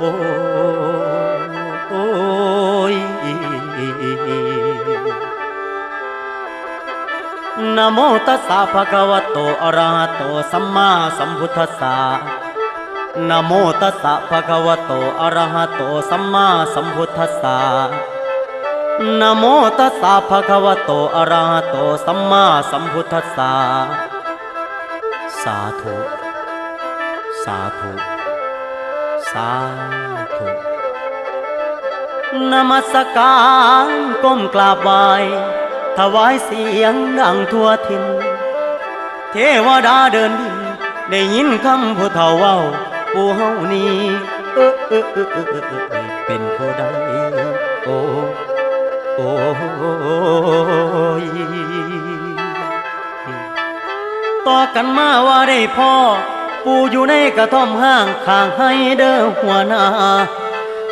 โอ้ยนโมตัสสะภะคะวะโตอะระหะโตสัมมาสัมพุทธัสสะนโมตัสสะภะคะวะโตอะระหะโตสัมมาสัมพุทธัสสะนโมตัสสะภะคะวะโตอะระหะโตสัมมาสัมพุทธัสสะสาธุ สาธุ สาธุนมัสการก้มกราบไหว้ถวายเสียงดังทั่วทิน เทวดาเดินดินได้ยินคำผู้เฒ่าเว้าผู้เฮานี้เออเออเออเออเออเออเป็นผู้ใดโอ้โอ้ยต่อกันมาว่าได้พ่อ ปูอยู่ในกระท่อมห้างข้างให้เด้อหัวหน้า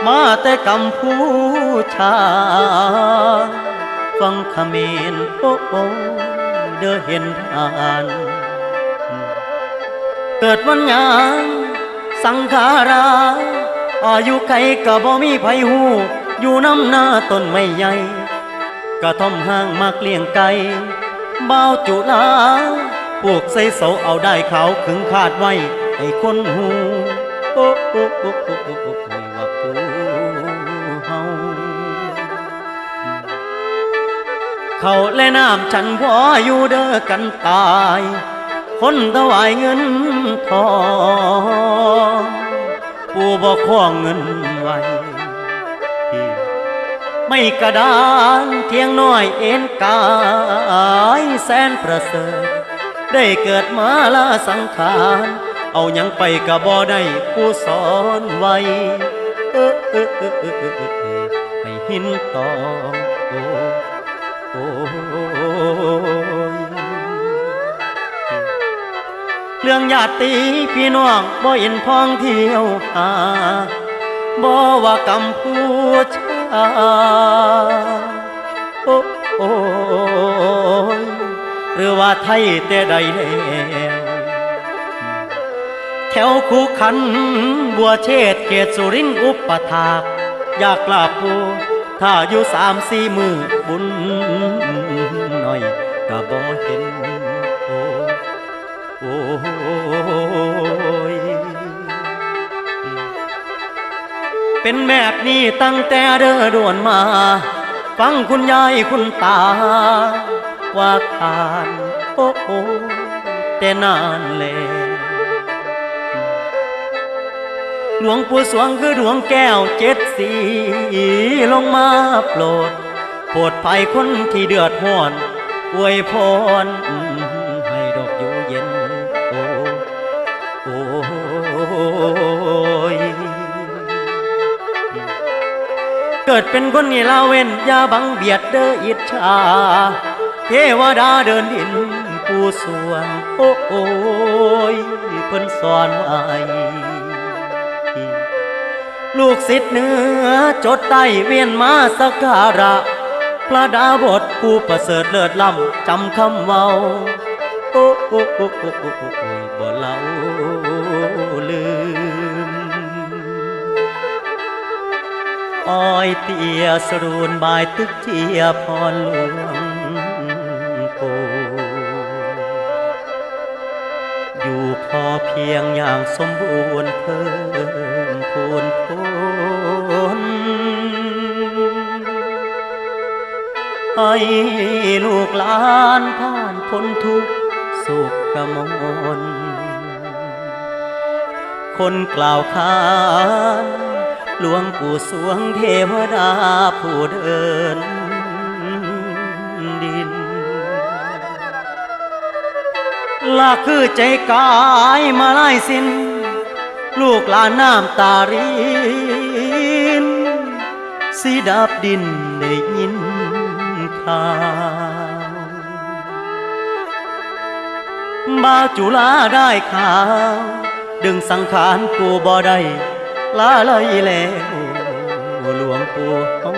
มาแต่กำผู้ชา ฟังขมรโอ้โอ้เด้อเห็นทาน เกิดวันหยังสังขาราอายุไขก็บ่มีไผหูอยู่น้ำหน้าต้นไม้ใหญ่กระท่อมห้างมาเลี้ยงไก่บ่าวจุลา พวกใส่เสาเอาได้เขาขึงคาดไว้ ให้คนหูโอ้โอ้โอ้โอ้โอ้โอ้โอ้ยว่าปูเฮาเขาและน้ำฉันพออยู่เด้อกันตาย คนถวายเงินทองผู้บ่คล้องเงินไว้ไม่กระดานเทียงน้อยเอ็นกายแสนประเสริฐ ได้เกิดมาลาสังขาร เอาหยังไปกะบ่ได้ผู้สอนไว้เออเออเออเออเออให้หินตองโอ้โอ้ยเรื่องญาติพี่น้องบ่เห็นพ้องเที่ยวหาบ่ว่ากำพูชาโอ้โอ้ หรือว่าไทยแต่ใดแล้วแถวคูขันบัวเชษเขตสุรินอุปถาก อยากกราบปูถ้าอยู่สามสี่มือบุญหน่อยก็บ่เห็นโอ้โอ้ยเป็นแบบนี้ตั้งแต่เดินด่วนมา ฟังคุณยายคุณตา ว่าทานโอ้โอแต่นานแล้วหลวงปู่สวงคือดวงแก้วเจ็ดสีลงมาโปรดโปรดภัยคนที่เดือดร้อนอวยพรให้ดอกอยู่เย็น โอ้โอ้ยเกิดเป็นคนนี่ลาเว้นอย่าบังเบียดเด้ออิจฉา เทวดาเดินดินผู้สวงโอ้โอยเพิ่นสอนไว้ลูกศิษย์เหนือจดใต้เวียนมาสักการะ พระดาบทผู้ประเสริฐเลิศล้ำจำคำเว้าโอ้โอ้โอ้โอ้โอ้โอ้โอ้ยบ่เล่าลืมอ้อยเตียสรูนบายตึกเทียพรหลวง พอเพียงอย่างสมบูรณ์เพิ่มพูนพ้นให้ลูกหลานผ่านพ้นทุกสุขกมลคนกล่าวขานหลวงปู่สวงเทวดาผู้เดินดิน ลาคือใจกายมาไล่สิน ลูกลาน้ำตารินสีดับดินได้ยินข่าวบ่าวจุลาได้ข่าว ดึงสังขารปู่บ่ได้ลาเลยแล้วหลวงปู่เฮา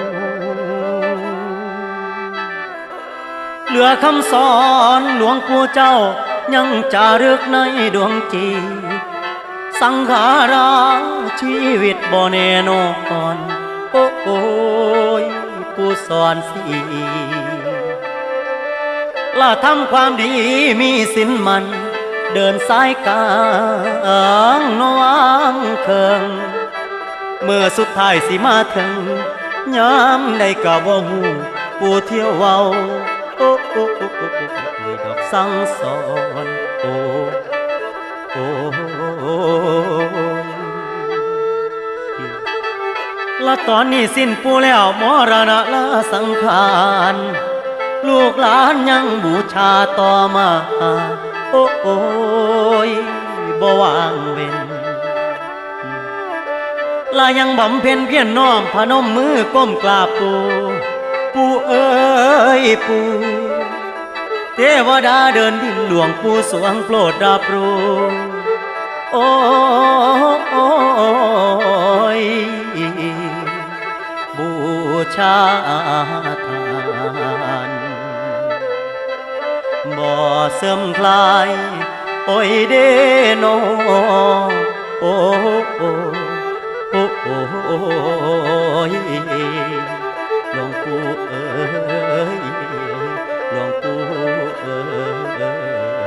เหลือคำสอนหลวงปู่เจ้า ยังจารึกในดวงจิตสังขาราชีวิตบ่แน่นอนโอ้โอ้ยผู้สอนสีละทำความดีมีสินมัน เดินสายกลางนวางเคิง เมื่อสุดท้ายสิมาถึงยามใดก็บ่ฮู้ผู้เที่ยวเว้าโอ้โอ้ สั่งสอนโอ้โอ้ยและตอนนี้สิ้นปูแล้วมรณะละสังขารลูกหลานยังบูชาต่อมาโอ้โอยบ่วางเว้นลายังบำเพ็ญเพียรน้อมพนมมือก้มกราบปูปูเอ้ยปู ทวดาเดินดินหลวงปู่สวงโปรดรับรู้โอ้ยบูชาทานบ่เสื่อมคลาย โอ้ยเดโนโอ้โอ้โอ้โอ้ยหลวงปู่เอ้ย หลวงปู่เอ้ย